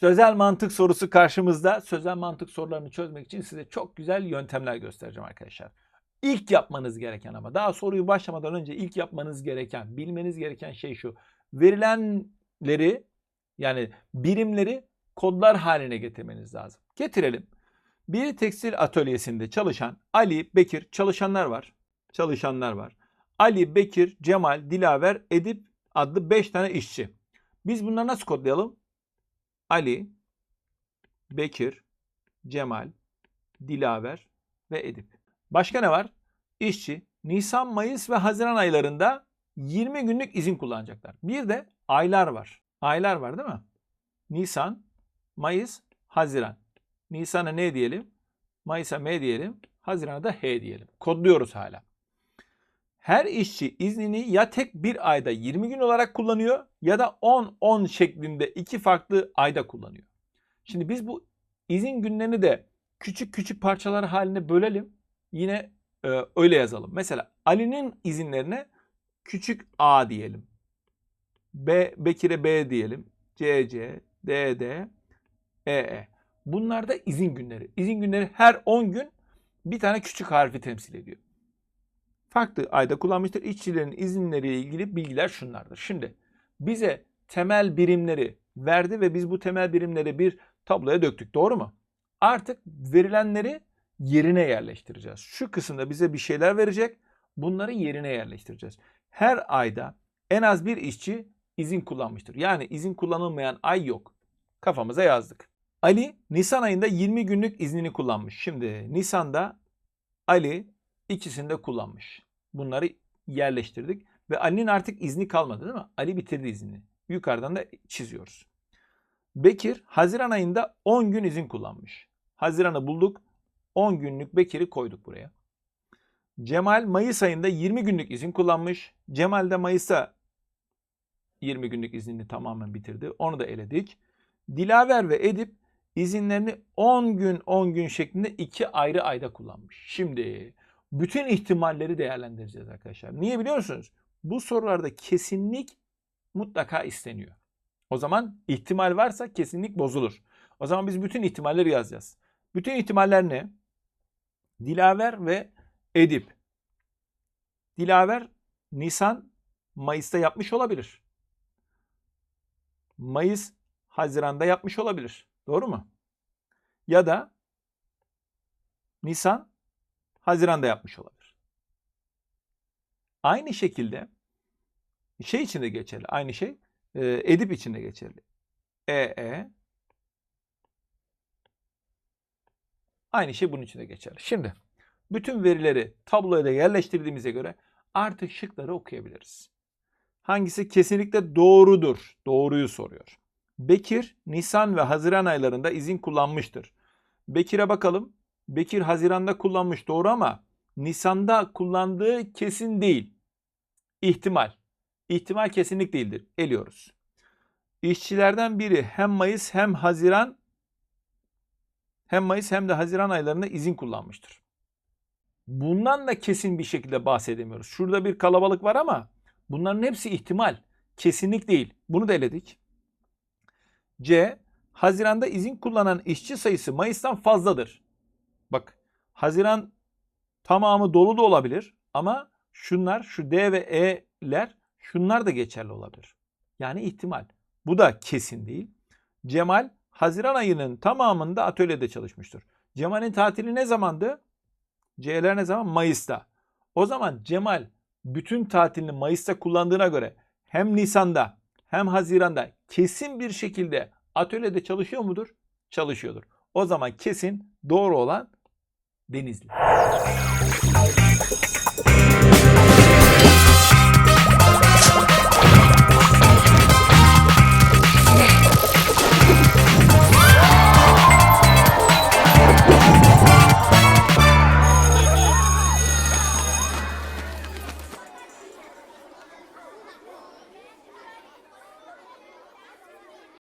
Sözel mantık sorusu karşımızda. Sözel mantık sorularını çözmek için size çok güzel yöntemler göstereceğim arkadaşlar. İlk yapmanız gereken ama daha soruyu başlamadan önce ilk yapmanız gereken, bilmeniz gereken şey şu. Verilenleri yani birimleri kodlar haline getirmeniz lazım. Getirelim. Bir tekstil atölyesinde çalışan Ali, Bekir çalışanlar var. Çalışanlar var. Ali, Bekir, Cemal, Dilaver, Edip adlı 5 tane işçi. Biz bunları nasıl kodlayalım? Ali, Bekir, Cemal, Dilaver ve Edip. Başka ne var? İşçi Nisan, Mayıs ve Haziran aylarında 20 günlük izin kullanacaklar. Bir de aylar var. Aylar var değil mi? Nisan, Mayıs, Haziran. Nisan'a ne diyelim? Mayıs'a M diyelim. Haziran'a da H diyelim. Kodluyoruz hala. Her işçi iznini ya tek bir ayda 20 gün olarak kullanıyor ya da 10-10 şeklinde iki farklı ayda kullanıyor. Şimdi biz bu izin günlerini de küçük küçük parçalar haline bölelim. Yine e, öyle yazalım. Mesela Ali'nin izinlerine küçük A diyelim. B, Bekir'e B diyelim. C, C, D, D, E, E. Bunlar da izin günleri. İzin günleri her 10 gün bir tane küçük harfi temsil ediyor farklı ayda kullanmıştır. İşçilerin izinleriyle ilgili bilgiler şunlardır. Şimdi bize temel birimleri verdi ve biz bu temel birimleri bir tabloya döktük. Doğru mu? Artık verilenleri yerine yerleştireceğiz. Şu kısımda bize bir şeyler verecek. Bunları yerine yerleştireceğiz. Her ayda en az bir işçi izin kullanmıştır. Yani izin kullanılmayan ay yok. Kafamıza yazdık. Ali Nisan ayında 20 günlük iznini kullanmış. Şimdi Nisan'da Ali ikisini de kullanmış. Bunları yerleştirdik. Ve Ali'nin artık izni kalmadı değil mi? Ali bitirdi iznini. Yukarıdan da çiziyoruz. Bekir Haziran ayında 10 gün izin kullanmış. Haziran'ı bulduk. 10 günlük Bekir'i koyduk buraya. Cemal Mayıs ayında 20 günlük izin kullanmış. Cemal de Mayıs'ta 20 günlük iznini tamamen bitirdi. Onu da eledik. Dilaver ve Edip izinlerini 10 gün 10 gün şeklinde iki ayrı ayda kullanmış. Şimdi bütün ihtimalleri değerlendireceğiz arkadaşlar. Niye biliyor musunuz? Bu sorularda kesinlik mutlaka isteniyor. O zaman ihtimal varsa kesinlik bozulur. O zaman biz bütün ihtimalleri yazacağız. Bütün ihtimaller ne? Dilaver ve Edip. Dilaver Nisan Mayıs'ta yapmış olabilir. Mayıs Haziran'da yapmış olabilir. Doğru mu? Ya da Nisan Haziran'da yapmış olabilir. Aynı şekilde şey için de geçerli. Aynı şey e, Edip için de geçerli. E, E Aynı şey bunun için de geçerli. Şimdi bütün verileri tabloya da yerleştirdiğimize göre artık şıkları okuyabiliriz. Hangisi kesinlikle doğrudur? Doğruyu soruyor. Bekir Nisan ve Haziran aylarında izin kullanmıştır. Bekir'e bakalım. Bekir Haziran'da kullanmış doğru ama Nisan'da kullandığı kesin değil. İhtimal. İhtimal kesinlik değildir. Eliyoruz. İşçilerden biri hem Mayıs hem Haziran hem Mayıs hem de Haziran aylarında izin kullanmıştır. Bundan da kesin bir şekilde bahsedemiyoruz. Şurada bir kalabalık var ama bunların hepsi ihtimal. Kesinlik değil. Bunu da eledik. C. Haziranda izin kullanan işçi sayısı Mayıs'tan fazladır. Haziran tamamı dolu da olabilir ama şunlar şu D ve E'ler şunlar da geçerli olabilir. Yani ihtimal. Bu da kesin değil. Cemal Haziran ayının tamamında atölyede çalışmıştır. Cemal'in tatili ne zamandı? C'ler ne zaman? Mayıs'ta. O zaman Cemal bütün tatilini Mayıs'ta kullandığına göre hem Nisan'da hem Haziran'da kesin bir şekilde atölyede çalışıyor mudur? Çalışıyordur. O zaman kesin doğru olan Denizli.